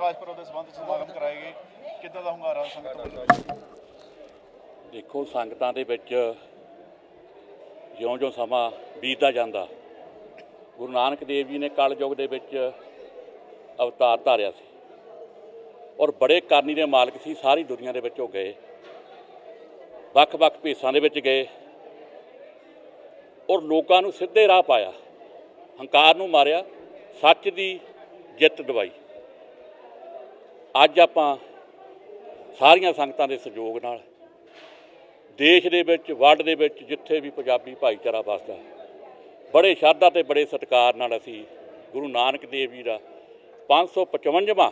ਪ੍ਰਕਾਸ਼ ਪੁਰਬ ਦੇ ਸੰਬੰਧ ਸਮਾਗਮ ਕਰਾਏ ਗਏ। ਕਿੱਦਾਂ ਦਾ ਹੁੰਗਾਰਾ ਸੰਗਤ ਵੱਲੋਂ ਦੇਖੋ, ਸੰਗਤਾਂ ਦੇ ਵਿੱਚ ਜਿਉਂ-ਜਿਉਂ ਸਮਾਂ ਬੀਤਦਾ ਜਾਂਦਾ। ਗੁਰੂ ਨਾਨਕ ਦੇਵ ਜੀ ਨੇ ਕਲਯੁਗ ਦੇ ਵਿੱਚ ਅਵਤਾਰ ਧਾਰਿਆ ਸੀ। ਔਰ ਬੜੇ ਕਰਨੀ ਦੇ ਮਾਲਕ ਸੀ, ਸਾਰੀ ਦੁਨੀਆ ਦੇ ਵਿੱਚ ਉਹ ਗਏ। ਵੱਖ-ਵੱਖ ਭੇਸਾਂ ਦੇ ਵਿੱਚ ਗਏ। ਔਰ ਲੋਕਾਂ ਨੂੰ ਸਿੱਧੇ ਰਾਹ ਪਾਇਆ। ਹੰਕਾਰ ਨੂੰ ਮਾਰਿਆ। ਸੱਚ ਦੀ ਜਿੱਤ ਦਵਾਈ। ਅੱਜ ਆਪਾਂ ਸਾਰੀਆਂ ਸੰਗਤਾਂ ਦੇ ਸਹਿਯੋਗ ਨਾਲ ਦੇਸ਼ ਦੇ ਵਿੱਚ ਵਰਲਡ ਦੇ ਵਿੱਚ ਜਿੱਥੇ ਵੀ ਪੰਜਾਬੀ ਭਾਈਚਾਰਾ ਵਸਦਾ, ਬੜੇ ਸ਼ਰਧਾ ਤੇ ਬੜੇ ਸਤਿਕਾਰ ਨਾਲ ਅਸੀਂ ਗੁਰੂ ਨਾਨਕ ਦੇਵ ਜੀ ਦਾ 555ਵਾਂ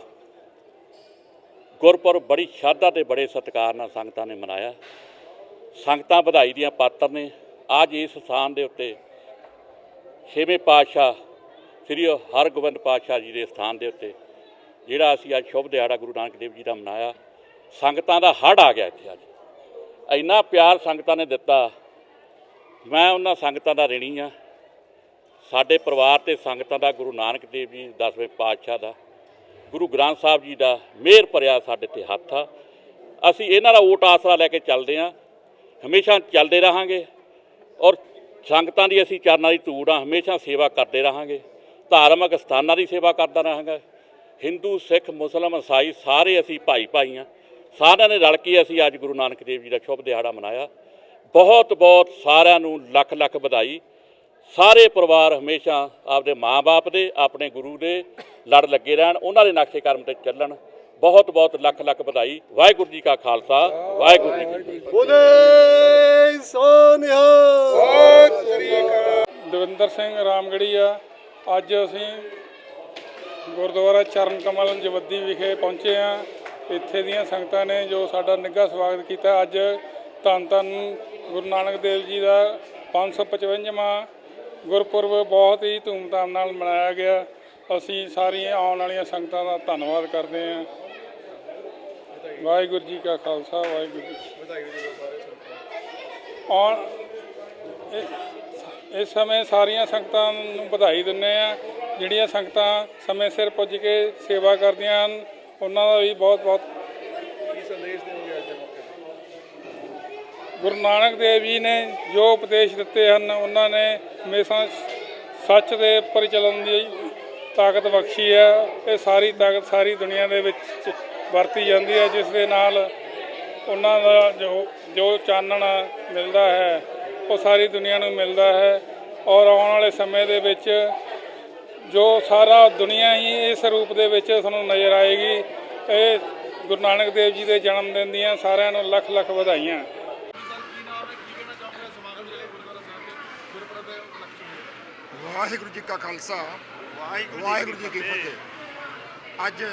ਗੁਰਪੁਰਬ ਬੜੀ ਸ਼ਰਧਾ ਤੇ ਬੜੇ ਸਤਿਕਾਰ ਨਾਲ ਸੰਗਤਾਂ ਨੇ ਮਨਾਇਆ। ਸੰਗਤਾਂ ਵਧਾਈ ਦੀਆਂ ਪਾਤਰ ਨੇ। ਅੱਜ ਇਸ ਸਥਾਨ ਦੇ ਉੱਤੇ ਛੇਵੇਂ ਪਾਤਸ਼ਾਹ ਸ੍ਰੀ ਹਰਗੋਬਿੰਦ ਪਾਤਸ਼ਾਹ ਜੀ ਦੇ ਸਥਾਨ ਦੇ ਉੱਤੇ ਜਿਹੜਾ ਅਸੀਂ ਅੱਜ ਸ਼ੁਭ ਦਿਹਾੜਾ ਗੁਰੂ ਨਾਨਕ ਦੇਵ ਜੀ ਦਾ ਮਨਾਇਆ, ਸੰਗਤਾਂ ਦਾ ਹੜ ਆ ਗਿਆ ਇੱਥੇ ਅੱਜ। ਇੰਨਾ ਪਿਆਰ ਸੰਗਤਾਂ ਨੇ ਦਿੱਤਾ, ਮੈਂ ਉਹਨਾਂ ਸੰਗਤਾਂ ਦਾ ਰਿਣੀ ਆ ਸਾਡੇ ਪਰਿਵਾਰ ਤੇ ਸੰਗਤਾਂ ਦਾ ਗੁਰੂ ਨਾਨਕ ਦੇਵ ਜੀ ਦਸਵੇਂ ਪਾਤਸ਼ਾਹ ਦਾ, ਗੁਰੂ ਗ੍ਰੰਥ ਸਾਹਿਬ ਜੀ ਦਾ ਮਿਹਰ ਭਰਿਆ ਸਾਡੇ ਤੇ ਹੱਥ ਆ। ਅਸੀਂ ਇਹਨਾਂ ਦਾ ਓਟ ਆਸਰਾ ਲੈ ਕੇ ਚੱਲਦੇ ਆ ਹਮੇਸ਼ਾ ਚੱਲਦੇ ਰਹਾਂਗੇ ਔਰ ਸੰਗਤਾਂ ਦੀ ਅਸੀਂ ਚਰਨਾਂ ਦੀ ਧੂੜ ਆ ਹਮੇਸ਼ਾ ਸੇਵਾ ਕਰਦੇ ਰਹਾਂਗੇ। ਧਾਰਮਿਕ ਸਥਾਨਾਂ ਦੀ ਸੇਵਾ ਕਰਦਾ ਰਹਾਂਗਾ। ਹਿੰਦੂ ਸਿੱਖ ਮੁਸਲਮਾਨ ਈਸਾਈ ਸਾਰੇ ਅਸੀਂ ਭਾਈ ਭਾਈ ਆ ਸਾਰਿਆਂ ਨੇ ਰਲ ਕੇ ਅਸੀਂ ਅੱਜ ਗੁਰੂ ਨਾਨਕ ਦੇਵ ਜੀ ਦਾ ਸ਼ੁਭ ਦਿਹਾੜਾ ਮਨਾਇਆ। ਬਹੁਤ ਬਹੁਤ ਸਾਰਿਆਂ ਨੂੰ ਲੱਖ ਲੱਖ ਵਧਾਈ। ਸਾਰੇ ਪਰਿਵਾਰ ਹਮੇਸ਼ਾ ਆਪਦੇ ਮਾਂ-ਬਾਪ ਦੇ ਆਪਣੇ ਗੁਰੂ ਦੇ ਲੜ ਲੱਗੇ ਰਹਿਣ ਉਹਨਾਂ ਦੇ ਨਕਸ਼ੇ ਕਰਮ ਤੇ ਚੱਲਣ। ਬਹੁਤ ਬਹੁਤ ਲੱਖ ਲੱਖ ਵਧਾਈ। ਵਾਹਿਗੁਰੂ ਜੀ ਕਾ ਖਾਲਸਾ ਵਾਹਿਗੁਰੂ ਜੀ ਕੀ ਫਤਿਹ। ਬੋਲੇ ਸੋਨਿਹਾ ਦਵਿੰਦਰ ਸਿੰਘ ਰਾਮਗੜੀ ਆ ਅੱਜ ਅਸੀਂ ਗੁਰਦੁਆਰਾ ਚਰਨ ਕਮਲ ਜਵੱਦੀ ਵਿਖੇ ਪਹੁੰਚੇ ਆ ਇੱਥੇ ਦੀਆਂ ਸੰਗਤਾਂ ਨੇ ਜੋ ਸਾਡਾ ਨਿੱਘਾ ਸਵਾਗਤ ਕੀਤਾ। ਅੱਜ ਧੰਨ ਧੰਨ ਗੁਰੂ ਨਾਨਕ ਦੇਵ ਜੀ ਦਾ 555ਵਾਂ ਗੁਰਪੁਰਬ ਬਹੁਤ ਹੀ ਧੂਮਧਾਮ ਨਾਲ ਮਨਾਇਆ ਗਿਆ। ਅਸੀਂ ਸਾਰੀਆਂ ਆਉਣ ਵਾਲੀਆਂ ਸੰਗਤਾਂ ਦਾ ਧੰਨਵਾਦ ਕਰਦੇ ਹਾਂ। ਵਾਹਿਗੁਰੂ ਜੀ ਕਾ ਖਾਲਸਾ, ਵਾਹਿਗੁਰੂ ਜੀ ਇਸ ਸਮੇਂ ਸਾਰੀਆਂ ਸੰਗਤਾਂ ਨੂੰ ਵਧਾਈ ਦਿੰਦੇ ਆ ਜਿਹੜੀਆਂ ਸੰਗਤਾਂ ਸਮੇਂ ਸਿਰ ਪੁੱਜ ਕੇ ਸੇਵਾ ਕਰਦੀਆਂ ਹਨ ਉਹਨਾਂ ਦਾ ਵੀ ਬਹੁਤ ਬਹੁਤ ਗੁਰੂ ਨਾਨਕ ਦੇਵ ਜੀ ਨੇ ਜੋ ਉਪਦੇਸ਼ ਦਿੱਤੇ ਹਨ ਉਹਨਾਂ ਨੇ ਹਮੇਸ਼ਾ ਸੱਚ ਦੇ ਉੱਪਰ ਚੱਲਣ ਦੀ ਤਾਕਤ ਬਖਸ਼ੀ ਹੈ। ਇਹ ਸਾਰੀ ਤਾਕਤ ਸਾਰੀ ਦੁਨੀਆ ਦੇ ਵਿੱਚ ਵਰਤੀ ਜਾਂਦੀ ਹੈ ਜਿਸ ਦੇ ਨਾਲ ਉਹਨਾਂ ਦਾ ਜੋ ਜੋ ਚਾਨਣ ਮਿਲਦਾ ਹੈ ਉਹ ਸਾਰੀ ਦੁਨੀਆ ਨੂੰ ਮਿਲਦਾ ਹੈ। ਔਰ ਆਉਣ ਵਾਲੇ ਸਮੇਂ ਦੇ ਵਿੱਚ ਜੋ ਸਾਰਾ ਦੁਨੀਆ ਹੀ ਇਸ ਰੂਪ ਦੇ ਵਿੱਚ ਤੁਹਾਨੂੰ ਨਜ਼ਰ ਆਏਗੀ ਇਹ ਗੁਰੂ ਨਾਨਕ ਦੇਵ ਜੀ ਦੇ ਜਨਮ ਦਿਨ ਦੀਆਂ ਸਾਰਿਆਂ ਨੂੰ ਲੱਖ ਲੱਖ ਵਧਾਈਆਂ। ਵਾਹਿਗੁਰੂ ਜੀ ਕਾ ਖਾਲਸਾ ਵਾਹਿਗੁਰੂ ਜੀ ਕੀ ਫਤਿਹ। ਅੱਜ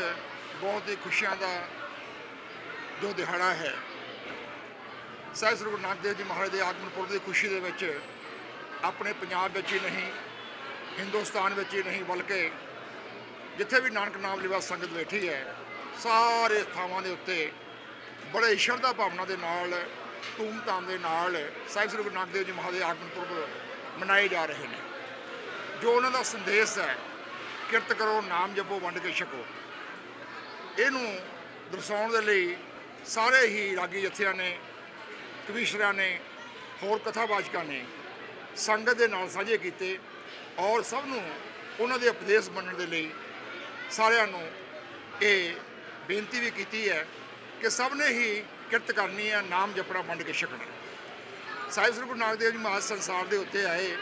ਬਹੁਤ ਹੀ ਖੁਸ਼ੀਆਂ ਦਾ ਜੋ ਦਿਹਾੜਾ ਹੈ ਸਹਿਬ ਸ੍ਰੀ ਗੁਰੂ ਨਾਨਕ ਦੇਵ ਜੀ ਮਹਾਰਾਜ ਦੇ ਆਗਮਨ ਪੁਰਬ ਦੀ ਖੁਸ਼ੀ ਦੇ ਵਿੱਚ ਆਪਣੇ ਪੰਜਾਬ ਵਿੱਚ ਹੀ ਨਹੀਂ ਹਿੰਦੁਸਤਾਨ ਵਿੱਚ ਹੀ ਨਹੀਂ, ਬਲਕਿ ਜਿੱਥੇ ਵੀ ਨਾਨਕ ਨਾਮ ਲਿਵਾ ਸੰਗਤ ਬੈਠੀ ਹੈ, ਸਾਰੇ ਥਾਵਾਂ ਦੇ ਉੱਤੇ ਬੜੇ ਸ਼ਰਧਾ ਭਾਵਨਾ ਦੇ ਨਾਲ, ਧੂਮਧਾਮ ਦੇ ਨਾਲ ਸਾਹਿਬ ਸ੍ਰੀ ਗੁਰੂ ਨਾਨਕ ਦੇਵ ਜੀ ਮਹਾਰਾਜ ਦੇ ਆਗਮਨ ਪੁਰਬ ਮਨਾਏ ਜਾ ਰਹੇ ਨੇ। ਜੋ ਉਹਨਾਂ ਦਾ ਸੰਦੇਸ਼ ਹੈ, ਕਿਰਤ ਕਰੋ, ਨਾਮ ਜਪੋ, ਵੰਡ ਕੇ ਛਕੋ। ਇਹਨੂੰ ਦਰਸਾਉਣ ਦੇ ਲਈ ਸਾਰੇ ਹੀ ਰਾਗੀ ਜਥਿਆਂ ਨੇ, ਕਵੀਸ਼ਰਾਂ ਨੇ, ਹੋਰ ਕਥਾਵਾਚਕਾਂ ਨੇ ਸੰਗਤ ਦੇ ਨਾਲ ਸਾਂਝੇ ਕੀਤੇ। ਔਰ ਸਭ ਨੂੰ ਉਹਨਾਂ ਦੇ ਉਪਦੇਸ਼ ਮੰਨਣ ਦੇ ਲਈ ਸਾਰਿਆਂ ਨੂੰ ਇਹ ਬੇਨਤੀ ਵੀ ਕੀਤੀ ਹੈ ਕਿ ਸਭ ਨੇ ਹੀ ਕਿਰਤ ਕਰਨੀ ਹੈ, ਨਾਮ ਜਪਣਾ, ਵੰਡ ਕੇ ਛਕਣਾ। ਸਾਹਿਬ ਸ੍ਰੀ ਗੁਰੂ ਨਾਨਕ ਦੇਵ ਜੀ ਮਹਾਰਾਜ ਸੰਸਾਰ ਦੇ ਉੱਤੇ ਆਏ।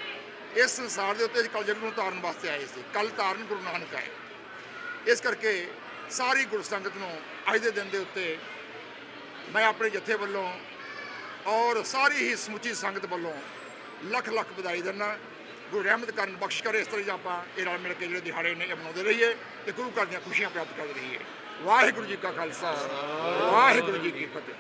ਇਸ ਸੰਸਾਰ ਦੇ ਉੱਤੇ ਕਲ ਜਗ ਨੂੰ ਤਾਰਨ ਵਾਸਤੇ ਆਏ ਸੀ। ਕੱਲ ਤਾਰਨ ਗੁਰੂ ਨਾਨਕ ਆਏ। ਇਸ ਕਰਕੇ ਸਾਰੀ ਗੁਰੂ ਸੰਗਤ ਨੂੰ ਅੱਜ ਦੇ ਦਿਨ ਦੇ ਉੱਤੇ ਮੈਂ ਆਪਣੇ ਜਥੇ ਵੱਲੋਂ ਔਰ ਸਾਰੀ ਹੀ ਸਮੁੱਚੀ ਸੰਗਤ ਵੱਲੋਂ ਲੱਖ ਲੱਖ ਵਧਾਈ ਦਿੰਦਾ। ਗੁਰੂ ਰਹਿਮਤ ਕਰਨ, ਬਖਸ਼ ਕਰੇ, ਇਸ ਤਰ੍ਹਾਂ ਆਪਾਂ ਇਹ ਰਲ ਮਿਲ ਕੇ ਜਿਹੜੇ ਦਿਹਾੜੇ ਨੇ, ਇਹ ਮਨਾਉਂਦੇ ਰਹੀਏ ਤੇ ਗੁਰੂ ਘਰ ਦੀਆਂ ਖੁਸ਼ੀਆਂ ਪ੍ਰਾਪਤ ਕਰਦੇ ਰਹੀਏ। ਵਾਹਿਗੁਰੂ ਜੀ ਕਾ ਖਾਲਸਾ, ਵਾਹਿਗੁਰੂ ਜੀ ਕੀ ਫਤਿਹ।